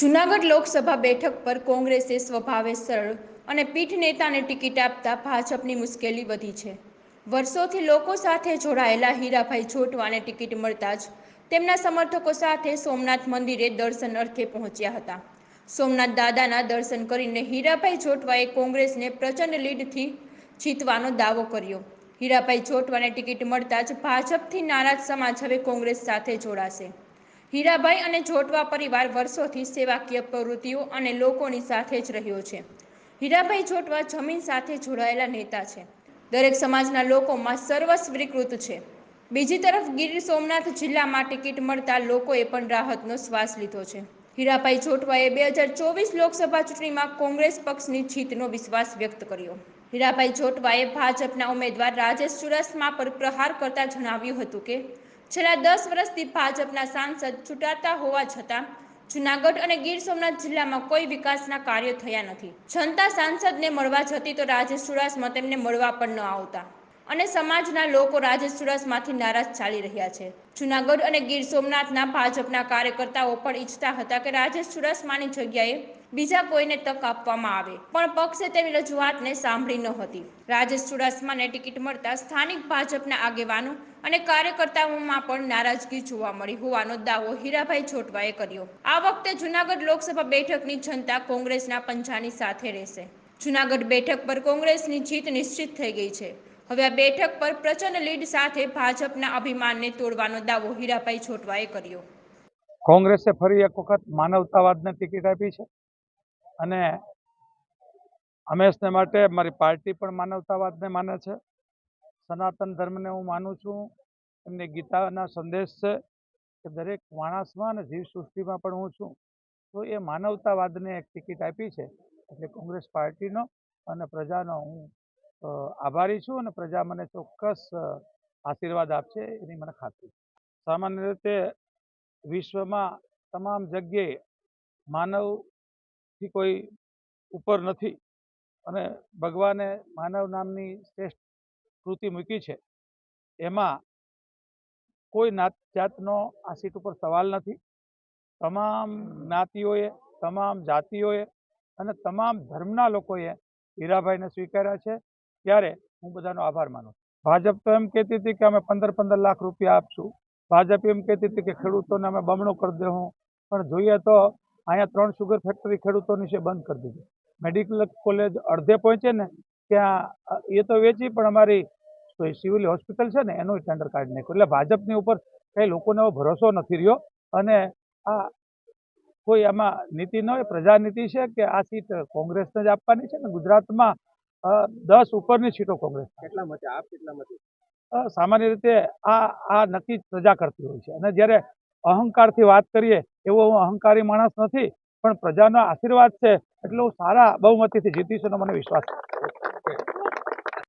જૂનાગઢ લોકસભા બેઠક પર કોંગ્રેસે સ્વભાવે સરળ અને પીઠ નેતાને ટિકિટ આપતા ભાજપની મુશ્કેલી વધી છે. વર્ષોથી લોકો સાથે જોડાયેલા હીરાભાઈ જોટવાને ટિકિટ મળતા જ તેમના સમર્થકો સાથે સોમનાથ મંદિરે દર્શન અર્થે પહોંચ્યા હતા. સોમનાથ દાદાના દર્શન કરીને હીરાભાઈ જોટવાએ કોંગ્રેસને પ્રચંડ લીડથી જીતવાનો દાવો કર્યો. હીરાભાઈ જોટવાને ટિકિટ મળતા જ ભાજપથી નારાજ સમાજ હવે કોંગ્રેસ સાથે જોડાશે. હીરાભાઈ અને જોટવા પરિવાર વર્ષોથી સેવાકીય પ્રવૃત્તિઓ અને લોકોની સાથે જ રહ્યો છે. હીરાભાઈ જોટવા જમીન સાથે જોડાયેલા નેતા છે. દરેક સમાજના લોકોમાં સર્વસ્વીકૃત છે. બીજી તરફ ગીર સોમનાથ જિલ્લામાં ટિકિટ મળતા લોકોએ પણ રાહતનો શ્વાસ લીધો છે. હીરાભાઈ જોટવાએ બે હજાર ચોવીસ લોકસભા ચૂંટણીમાં કોંગ્રેસ પક્ષની જીતનો વિશ્વાસ વ્યક્ત કર્યો. હીરાભાઈ જોટવાએ ભાજપના ઉમેદવાર રાજેશ ચુડાસમા પર પ્રહાર કરતા જણાવ્યું હતું કે છેલ્લા દસ વર્ષથી ભાજપના સાંસદ ચૂંટાતા હોવા છતાં જૂનાગઢ અને ગીર સોમનાથ જિલ્લામાં કોઈ વિકાસના કાર્યો થયા નથી. જનતા સાંસદને મળવા જતી તો રાજેશ ચુડાસમા તેમને મળવા પણ ન આવતા. અને સમાજના લોકો રાજેશ ચુડાસમાથી નારાજ ચાલી રહ્યા છે. જુનાગઢ અને ગીર સોમનાથના ભાજપના કાર્યકર્તાઓ પણ ઈચ્છતા હતા કે રાજેશ ચુડાસમાની જગ્યાએ બીજા કોઈને તક આપવામાં આવે, પણ પક્ષે તેની રજૂઆતને સાંભળી ન હતી. રાજેશ ચુડાસમાને ટિકિટ મળતા સ્થાનિક ભાજપના આગેવાનો અને કાર્યકર્તાઓમાં પણ નારાજગી જોવા મળી હોવાનો દાવો હીરાભાઈ છોટવાએ કર્યો. આ વખતે જુનાગઢ લોકસભા બેઠકની જનતા કોંગ્રેસના પંજાની સાથે રહેશે. જુનાગઢ બેઠક પર કોંગ્રેસની જીત નિશ્ચિત થઈ ગઈ છે. હવે આ બેઠક પર પ્રચંડ લીડ સાથે ભાજપના અભિમાનને તોડવાનો દાવો હીરાભાઈ છોટવાએ કર્યો. કોંગ્રેસે ફરી એક વખત માનવતાવાદને ટિકિટ આપી છે અને હંમેશને માટે મારી પાર્ટી પણ માનવતાવાદને માને છે. સનાતન ધર્મને હું માનું છું. એમની ગીતાના સંદેશ છે કે દરેક માણસમાં અને જીવસૃષ્ટિમાં પણ હું છું. તો એ માનવતાવાદને એક ટિકિટ આપી છે. એટલે કોંગ્રેસ પાર્ટીનો અને પ્રજાનો હું આભારી છું અને પ્રજા મને ચોક્કસ આશીર્વાદ આપશે એની મને ખાતરી. સામાન્ય રીતે વિશ્વમાં તમામ જગ્યાએ માનવથી કોઈ ઉપર નથી અને ભગવાને માનવ નામની શ્રેષ્ઠ કૃતિ મૂકી છે. એમાં કોઈ નાત, જાતનો આ સીટ ઉપર સવાલ નથી. તમામ જ્ઞાતિઓએ, તમામ જાતિઓએ અને તમામ ધર્મના લોકોએ હીરાભાઈને સ્વીકાર્યા છે. ત્યારે હું બધાનો આભાર માનું ભાજપ તો એમ કહેતી હતી કે અમે પંદર પંદર લાખ રૂપિયા આપશું. ભાજપ એમ કહેતી હતી કે ખેડૂતોને અમે બમણો કરી દેવું પણ જોઈએ તો અહીંયા ત્રણ શુગર ફેક્ટરી ખેડૂતોની છે બંધ કરી દીધી. મેડિકલ કોલેજ અડધે પહોંચે ને ત્યાં એ તો વેચી, પણ અમારી સિવિલ હોસ્પિટલ છે ને, એનું ટેન્ડર કાર્ડ નાખ્યું. એટલે ભાજપની ઉપર કંઈ લોકોને ભરોસો નથી રહ્યો. અને આ કોઈ આમાં નીતિ ન હોય, પ્રજાનીતિ છે કે આ સીટ કોંગ્રેસને જ આપવાની છે ને, ગુજરાતમાં દસ ઉપરની સીટો કોંગ્રેસ. કેટલા મતે આપ કેટલા મતે સામાન્ય રીતે આ આ નક્કી પ્રજા કરતી હોય છે. અને જ્યારે અહંકારથી વાત કરીએ એવો હું અહંકારી માણસ નથી પણ પ્રજાનો આશીર્વાદ છે એટલે હું સારા બહુમતીથી જીતીશ એનો મને વિશ્વાસ છે.